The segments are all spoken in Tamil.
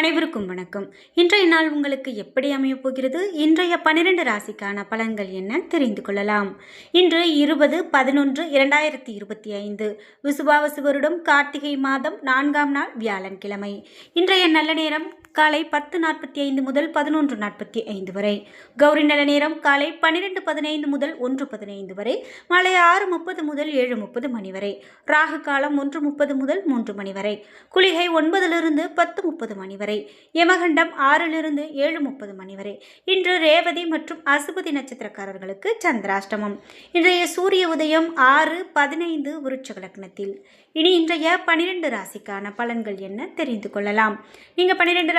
அனைவருக்கும் வணக்கம். இன்றைய நாள் உங்களுக்கு எப்படி அமையப் போகிறது? இன்றைய பனிரெண்டு ராசிக்கான பலன்கள் என்ன? தெரிந்து கொள்ளலாம். இன்று இருபது பதினொன்று இரண்டாயிரத்தி இருபத்தி ஐந்து. விசுவாவசு வருடம் கார்த்திகை மாதம் நான்காம் நாள் வியாழன்கிழமை இன்றைய நல்ல நேரம் காலை பத்து நாற்பத்தி ஐந்து முதல் பதினொன்று நாற்பத்தி ஐந்து வரை. கௌரி நல நேரம் காலை பன்னிரெண்டு பதினைந்து முதல் ஒன்று பதினைந்து வரை. மாலை ஆறு முப்பது முதல் ஏழு முப்பது மணி வரை. ராகு காலம் ஒன்று முப்பது முதல் மூன்று மணி வரை. குளிகை ஒன்பதிலிருந்து பத்து முப்பது மணி வரை. யமகண்டம் ஆறிலிருந்து ஏழு முப்பது மணி வரை. இன்று ரேவதி மற்றும் அசுபதி நட்சத்திரக்காரர்களுக்கு சந்திராஷ்டமம். இன்றைய சூரிய உதயம் ஆறு பதினைந்து விருட்சக லக்னத்தில். இனி இன்றைய பனிரெண்டு ராசிக்கான பலன்கள் என்ன தெரிந்து கொள்ளலாம். நீங்கள் பன்னிரெண்டு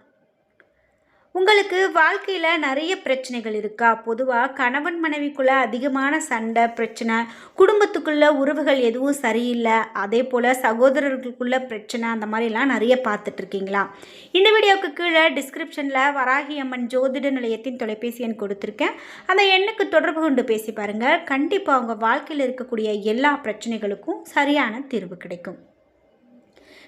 உங்களுக்கு வாழ்க்கையில் நிறைய பிரச்சனைகள் இருக்கா? பொதுவாக கணவன் மனைவிக்குள்ளே அதிகமான சண்டை பிரச்சனை குடும்பத்துக்குள்ள உறவுகள் எதுவும் சரியில்லை அதே போல் சகோதரர்களுக்குள்ள பிரச்சனை அந்த மாதிரிலாம் நிறைய பார்த்துட்டு இருக்கீங்களா இந்த வீடியோவுக்கு கீழே டிஸ்கிரிப்ஷனில் வராகி அம்மன் ஜோதிட நிலையத்தின் தொலைபேசி எண் கொடுத்துருக்கேன். அந்த எண்ணுக்கு தொடர்பு கொண்டு பேசி பாருங்கள் கண்டிப்பாக உங்கள் வாழ்க்கையில் இருக்கக்கூடிய எல்லா பிரச்சனைகளுக்கும் சரியான தீர்வு கிடைக்கும்.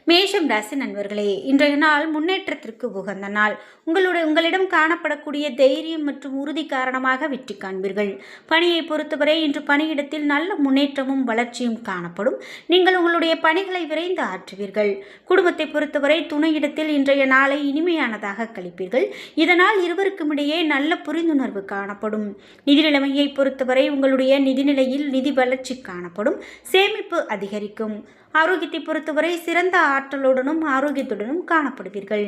மேஷம் ராசி நண்பர்களே இன்றைய நாள் முன்னேற்றத்திற்கு உகந்த நாள். உங்களுடைய உங்களிடம் காணப்படக்கூடிய தைரியம் மற்றும் உறுதி காரணமாக வெற்றி காண்பீர்கள். பணியை பொறுத்தவரை இன்று பணியிடத்தில் நல்ல முன்னேற்றமும் வளர்ச்சியும் காணப்படும். நீங்கள் உங்களுடைய பணிகளை விரைந்து ஆற்றுவீர்கள். குடும்பத்தை பொறுத்தவரை துணையிடத்தில் இன்றைய நாளை இனிமையானதாக கழிப்பீர்கள். இதனால் இருவருக்கும் இடையே நல்ல புரிந்துணர்வு காணப்படும். நிதி நிலைமையை பொறுத்தவரை உங்களுடைய நிதிநிலையில் நிதி வளர்ச்சி காணப்படும். சேமிப்பு அதிகரிக்கும். ஆரோக்கியத்தை பொறுத்தவரை சிறந்த ஆற்றலுடனும் ஆரோக்கியத்துடனும் காணப்படுவீர்கள்.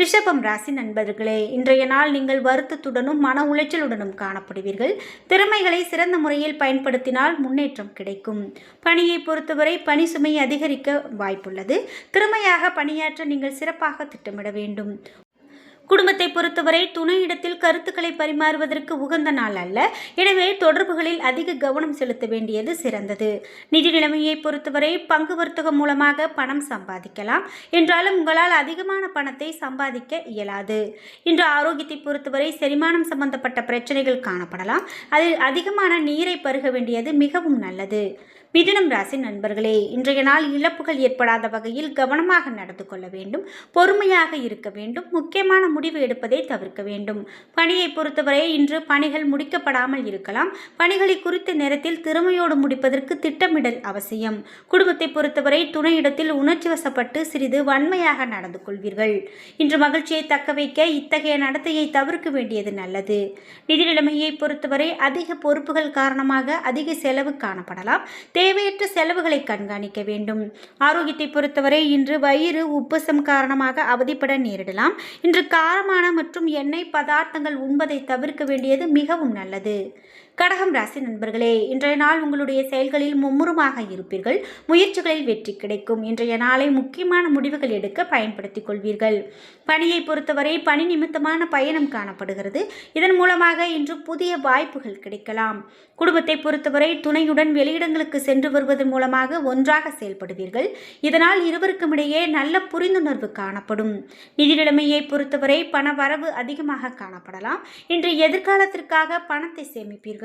ரிஷபம் ராசி நண்பர்களே இன்றைய நாள் நீங்கள் வருத்தத்துடனும் மன உளைச்சலுடனும் காணப்படுவீர்கள். திறமைகளை சிறந்த முறையில் பயன்படுத்தினால் முன்னேற்றம் கிடைக்கும். பணியை பொறுத்தவரை பணி சுமை அதிகரிக்க வாய்ப்புள்ளது. திறமையாக பணியாற்ற நீங்கள் சிறப்பாக திட்டமிட வேண்டும். குடும்பத்தை பொறுத்தவரை துணையிடத்தில் கருத்துக்களை பரிமாறுவதற்கு உகந்த நாள் அல்ல. எனவே தொடர்புகளில் அதிக கவனம் செலுத்த வேண்டியது சிறந்தது. நிதி நிலைமையை பொறுத்தவரை பங்கு வர்த்தகம் மூலமாக பணம் சம்பாதிக்கலாம். என்றாலும் உங்களால் அதிகமான பணத்தை சம்பாதிக்க இயலாது. இன்று ஆரோக்கியத்தை பொறுத்தவரை செரிமானம் சம்பந்தப்பட்ட பிரச்சனைகள் காணப்படலாம். அதில் அதிகமான நீரை பருக வேண்டியது மிகவும் நல்லது. மிதுனம் ராசி நண்பர்களே இன்றைய நாள் இழப்புகள் ஏற்படாத வகையில் கவனமாக நடந்து கொள்ள வேண்டும் பொறுமையாக இருக்க வேண்டும் முக்கியமான முடிவு எடுப்பதை தவிர்க்க வேண்டும். பணியை பொறுத்தவரை இன்று பணிகள் முடிக்கப்படாமல் இருக்கலாம். பணிகளை குறித்த நேரத்தில் திறமையோடு முடிப்பதற்கு திட்டமிடல் அவசியம். குடும்பத்தை பொறுத்தவரை துணையிடத்தில் உணர்ச்சி வசப்பட்டு சிறிது வன்மையாக நடந்து கொள்வீர்கள். இன்று மகிழ்ச்சியை தக்க வைக்க இத்தகைய நடத்தையை தவிர்க்க வேண்டியது நல்லது. நிதி நிலைமையை பொறுத்தவரை அதிக பொறுப்புகள் காரணமாக அதிக செலவு காணப்படலாம். தேவையற்ற செலவுகளை கண்காணிக்க வேண்டும். ஆரோக்கியத்தை பொறுத்தவரை இன்று வயிறு உப்பசம் காரணமாக அவதிப்பட நேரிடலாம். இன்று காரமான மற்றும் எண்ணெய் பதார்த்தங்கள் உண்பதை தவிர்க்க வேண்டியது மிகவும் நல்லது. கடகம் ராசி நண்பர்களே இன்றைய நாள் உங்களுடைய செயல்களில் மும்முரமாக இருப்பீர்கள். முயற்சிகளில் வெற்றி கிடைக்கும். இன்றைய நாளை முக்கியமான முடிவுகள் எடுக்க பயன்படுத்திக் கொள்வீர்கள். பணியை பொறுத்தவரை பணி நிமித்தமான பயணம் காணப்படுகிறது. இதன் மூலமாக இன்று புதிய வாய்ப்புகள் கிடைக்கலாம். குடும்பத்தை பொறுத்தவரை துணையுடன் வெளியிடங்களுக்கு சென்று வருவதன் மூலமாக ஒன்றாக செயல்படுவீர்கள். இதனால் இருவருக்கும் இடையே நல்ல புரிந்துணர்வு காணப்படும். நிதி நிலைமையை பொறுத்தவரை பண வரவு அதிகமாக காணப்படலாம். இன்று எதிர்காலத்திற்காக பணத்தை சேமிப்பீர்கள்.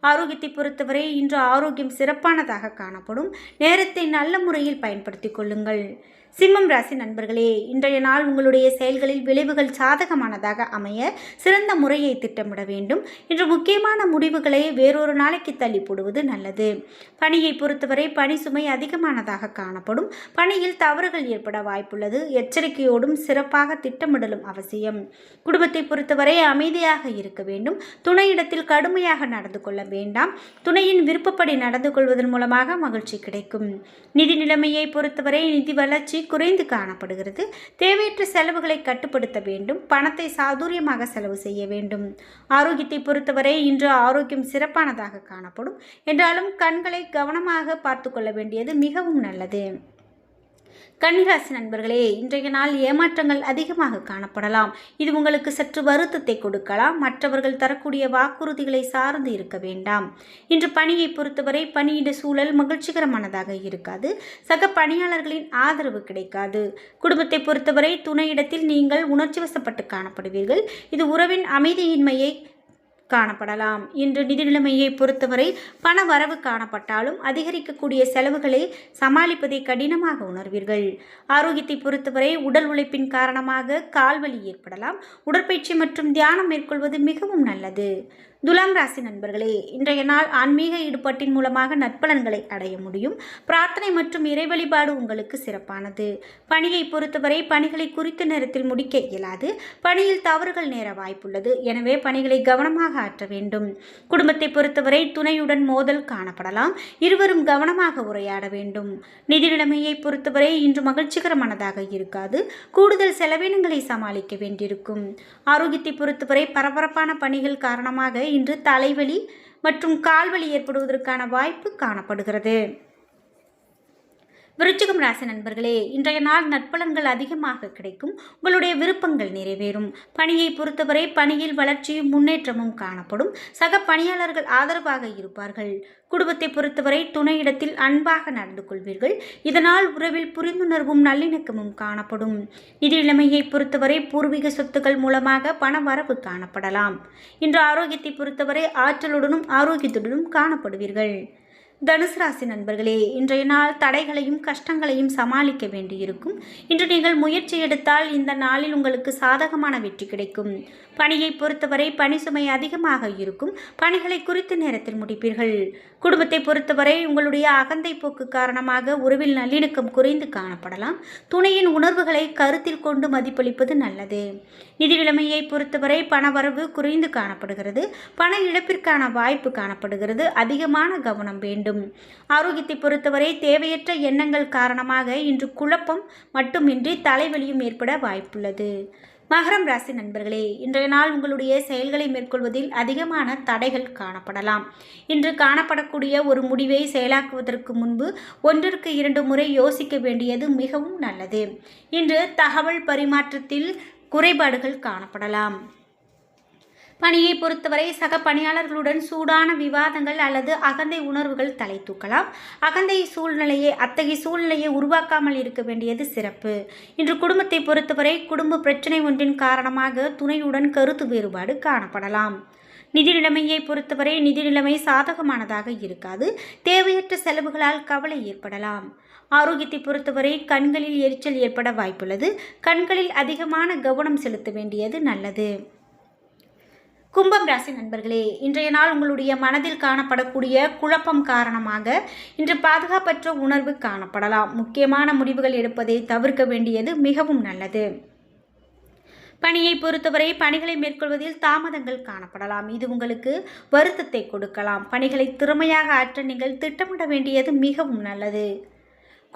ஆரோக்கியத்தை பொறுத்தவரை இன்று ஆரோக்கியம் சிறப்பானதாக காணப்படும். நேரத்தை நல்ல முறையில் பயன்படுத்திக் கொள்ளுங்கள். சிம்மம் ராசி நண்பர்களே இன்றைய நாள் உங்களுடைய செயல்களில் விளைவுகள் சாதகமானதாக அமைய சிறந்த முறையை திட்டமிட வேண்டும். இன்று முக்கியமான முடிவுகளை வேறொரு நாளைக்கு தள்ளி போடுவது நல்லது. பணியை பொறுத்தவரை பணி சுமை அதிகமானதாக காணப்படும். பணியில் தவறுகள் ஏற்பட வாய்ப்புள்ளது. எச்சரிக்கையோடும் சிறப்பாக திட்டமிடலும் அவசியம். குடும்பத்தை பொறுத்தவரை அமைதியாக இருக்க வேண்டும். துணையிடத்தில் கடுமையாக நடந்து கொள்ள வேண்டாம். துணையின் விருப்பப்படி நடந்து கொள்வதன் மூலமாக மகிழ்ச்சி கிடைக்கும். நிதி நிலைமையை பொறுத்தவரை நிதி வளர்ச்சி குறைந்து காணப்படுகிறது. தேவையற்ற செலவுகளை கட்டுப்படுத்த வேண்டும். பணத்தை சாதுரியமாக செலவு செய்ய வேண்டும். ஆரோக்கியத்தை பொறுத்தவரை இன்று ஆரோக்கியம் சிறப்பானதாக காணப்படும். என்றாலும் கண்களை கவனமாக பார்த்து கொள்ள வேண்டியது மிகவும் நல்லது. கன்னிராசி நண்பர்களே இன்றைய நாள் ஏமாற்றங்கள் அதிகமாக காணப்படலாம். இது உங்களுக்கு சற்று வருத்தத்தை கொடுக்கலாம். மற்றவர்கள் தரக்கூடிய வாக்குறுதிகளை சார்ந்து இருக்க வேண்டாம். இன்று பணியை பொறுத்தவரை பணியிட சூழல் மகிழ்ச்சிகரமானதாக இருக்காது. சக பணியாளர்களின் ஆதரவு கிடைக்காது. குடும்பத்தை பொறுத்தவரை துணையிடத்தில் நீங்கள் உணர்ச்சி வசப்பட்டு காணப்படுவீர்கள். இது உறவின் அமைதியின்மையை காணப்படலாம். இன்று நிதி நிலைமையை பொறுத்தவரை பண வரவு காணப்பட்டாலும் அதிகரிக்கக்கூடிய செலவுகளை சமாளிப்பதை கடினமாக உணர்வீர்கள். ஆரோக்கியத்தை பொறுத்தவரை உடல் உழைப்பின் காரணமாக கால்வலி ஏற்படலாம். உடற்பயிற்சி மற்றும் தியானம் மேற்கொள்வது மிகவும் நல்லது. துலாம் ராசி நண்பர்களே இன்றைய நாள் ஆன்மீக ஈடுபாட்டின் மூலமாக நற்பலன்களை அடைய முடியும். பிரார்த்தனை மற்றும் இறை வழிபாடு உங்களுக்கு சிறப்பானது. பணியை பொறுத்தவரை பணிகளை குறித்த நேரத்தில் முடிக்க இயலாது. பணியில் தவறுகள் நேர வாய்ப்புள்ளது. எனவே பணிகளை கவனமாக ஆற்ற வேண்டும். குடும்பத்தை பொறுத்தவரை துணையுடன் மோதல் காணப்படலாம். இருவரும் கவனமாக உரையாட வேண்டும். நிதி நிலைமையை பொறுத்தவரை இன்று மகிழ்ச்சிகரமானதாக இருக்காது. கூடுதல் செலவினங்களை சமாளிக்க வேண்டியிருக்கும். ஆரோக்கியத்தை பொறுத்தவரை பரபரப்பான பணிகள் காரணமாக இன்று தலைவலி மற்றும் கால்வலி ஏற்படுவதற்கான வாய்ப்பு காணப்படுகிறது. விருச்சிகம் ராசி நண்பர்களே இன்றைய நாள் நற்பலன்கள் அதிகமாக கிடைக்கும். உங்களுடைய விருப்பங்கள் நிறைவேறும். பணியை பொறுத்தவரை பணியில் வளர்ச்சியும் முன்னேற்றமும் காணப்படும். சக பணியாளர்கள் ஆதரவாக இருப்பார்கள். குடும்பத்தை பொறுத்தவரை துணையிடத்தில் அன்பாக நடந்து கொள்வீர்கள். இதனால் உறவில் புரிந்துணர்வும் நல்லிணக்கமும் காணப்படும். நிதி நிலைமையை பொறுத்தவரை பூர்வீக சொத்துக்கள் மூலமாக பண வரவு காணப்படலாம். இன்று ஆரோக்கியத்தை பொறுத்தவரை ஆற்றலுடனும் ஆரோக்கியத்துடனும் காணப்படுவீர்கள். தனுசு ராசி நண்பர்களே இன்றைய நாள் தடைகளையும் கஷ்டங்களையும் சமாளிக்க வேண்டியிருக்கும். இன்று நீங்கள் முயற்சி எடுத்தால் இந்த நாளில் உங்களுக்கு சாதகமான வெற்றி கிடைக்கும். பணியை பொறுத்தவரை பணி சுமை அதிகமாக இருக்கும். பணிகளை குறித்த நேரத்தில் முடிப்பீர்கள். குடும்பத்தை பொறுத்தவரை உங்களுடைய அகந்தை போக்கு காரணமாக உறவில் நல்லிணக்கம் குறைந்து காணப்படலாம். துணையின் உணர்வுகளை கருத்தில் கொண்டு மதிப்பளிப்பது நல்லது. நிதி நிலைமையை பொறுத்தவரை பணவரவு குறைந்து காணப்படுகிறது. பண இழப்பிற்கான வாய்ப்பு காணப்படுகிறது. அதிகமான கவனம் வேண்டும். ஆரோக்கியத்தை பொறுத்தவரை தேவையற்ற எண்ணங்கள் காரணமாக இன்று குழப்பம் மட்டுமின்றி தலைவலியும் ஏற்பட வாய்ப்புள்ளது. மகரம் ராசி நண்பர்களே இன்றைய நாள் உங்களுடைய செயல்களை மேற்கொள்வதில் அதிகமான தடைகள் காணப்படலாம். இன்று காணப்படக்கூடிய ஒரு முடிவை செயலாக்குவதற்கு முன்பு ஒன்றிற்கு இரண்டு முறை யோசிக்க வேண்டியது மிகவும் நல்லது. இன்று தகவல் பரிமாற்றத்தில் குறைபாடுகள் காணப்படலாம். பணியை பொறுத்தவரை சக பணியாளர்களுடன் சூடான விவாதங்கள் அல்லது அகந்தை உணர்வுகள் தலை தூக்கலாம். அகந்தை சூழ்நிலையை அத்தகைய சூழ்நிலையை உருவாக்காமல் இருக்க வேண்டியது சிறப்பு. இன்று குடும்பத்தை பொறுத்தவரை குடும்ப பிரச்சனை ஒன்றின் காரணமாக துணையுடன் கருத்து வேறுபாடு காணப்படலாம். நிதி நிலைமையை பொறுத்தவரை நிதி நிலைமை சாதகமானதாக இருக்காது. தேவையற்ற செலவுகளால் கவலை ஏற்படலாம். ஆரோக்கியத்தை பொறுத்தவரை கண்களில் எரிச்சல் ஏற்பட வாய்ப்புள்ளது. கண்களில் அதிகமான கவனம் செலுத்த வேண்டியது நல்லது. கும்பம் ராசி நண்பர்களே இன்றைய நாள் உங்களுடைய மனதில் காணப்படக்கூடிய குழப்பம் காரணமாக இன்று பாதுகாப்பற்ற உணர்வு காணப்படலாம். முக்கியமான முடிவுகள் எடுப்பதை தவிர்க்க வேண்டியது மிகவும் நல்லது. பணியை பொறுத்தவரை பணிகளை மேற்கொள்வதில் தாமதங்கள் காணப்படலாம். இது உங்களுக்கு வருத்தத்தை கொடுக்கலாம். பணிகளை திறமையாக ஆற்ற நீங்கள் திட்டமிட வேண்டியது மிகவும் நல்லது.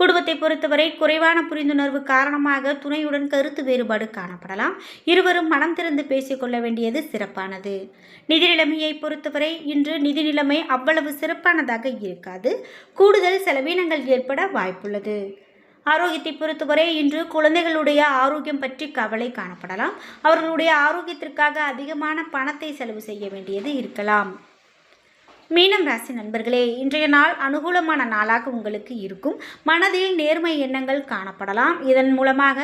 குடும்பத்தை பொறுத்தவரை குறைவான புரிந்துணர்வு காரணமாக துணையுடன் கருத்து வேறுபாடு காணப்படலாம். இருவரும் மனம் திறந்து பேசிக்கொள்ள வேண்டியது சிறப்பானது. நிதி நிலைமையை பொறுத்தவரை இன்று நிதி நிலைமை அவ்வளவு சிறப்பானதாக இருக்காது. கூடுதல் செலவினங்கள் ஏற்பட வாய்ப்புள்ளது. ஆரோக்கியத்தை பொறுத்தவரை இன்று குழந்தைகளுடைய ஆரோக்கியம் பற்றி கவலை காணப்படலாம். அவர்களுடைய ஆரோக்கியத்திற்காக அதிகமான பணத்தை செலவு செய்ய வேண்டியது இருக்கலாம். மீனம் ராசி நண்பர்களே இன்றைய நாள் அனுகூலமான நாளாக உங்களுக்கு இருக்கும். மனதில் நேர்மை எண்ணங்கள் காணப்படலாம். இதன் மூலமாக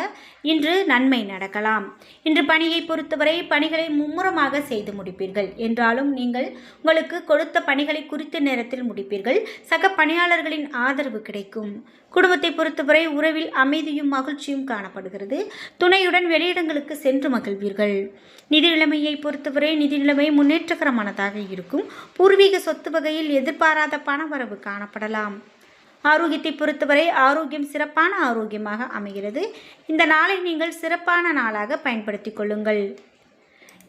இன்று நன்மை நடக்கலாம். இன்று பணியை பொறுத்தவரை பணிகளை மும்முரமாக செய்து முடிப்பீர்கள். என்றாலும் நீங்கள் உங்களுக்கு கொடுத்த பணிகளை குறித்த நேரத்தில் முடிப்பீர்கள். சக பணியாளர்களின் ஆதரவு கிடைக்கும். குடும்பத்தை பொறுத்தவரை உறவில் அமைதியும் மகிழ்ச்சியும் காணப்படுகிறது. துணையுடன் வெளியிடங்களுக்கு சென்று மகிழ்வீர்கள். நிதி நிலைமையை பொறுத்தவரை நிதி நிலைமை முன்னேற்றகரமானதாக இருக்கும். பூர்வீக சொத்து வகையில் எதிர்பாராத பணவரவு காணப்படலாம். ஆரோக்கியத்தை பொறுத்தவரை ஆரோக்கியம் சிறப்பான ஆரோக்கியமாக அமைகிறது. இந்த நாளை நீங்கள் சிறப்பான நாளாக பயன்படுத்தி கொள்ளுங்கள்.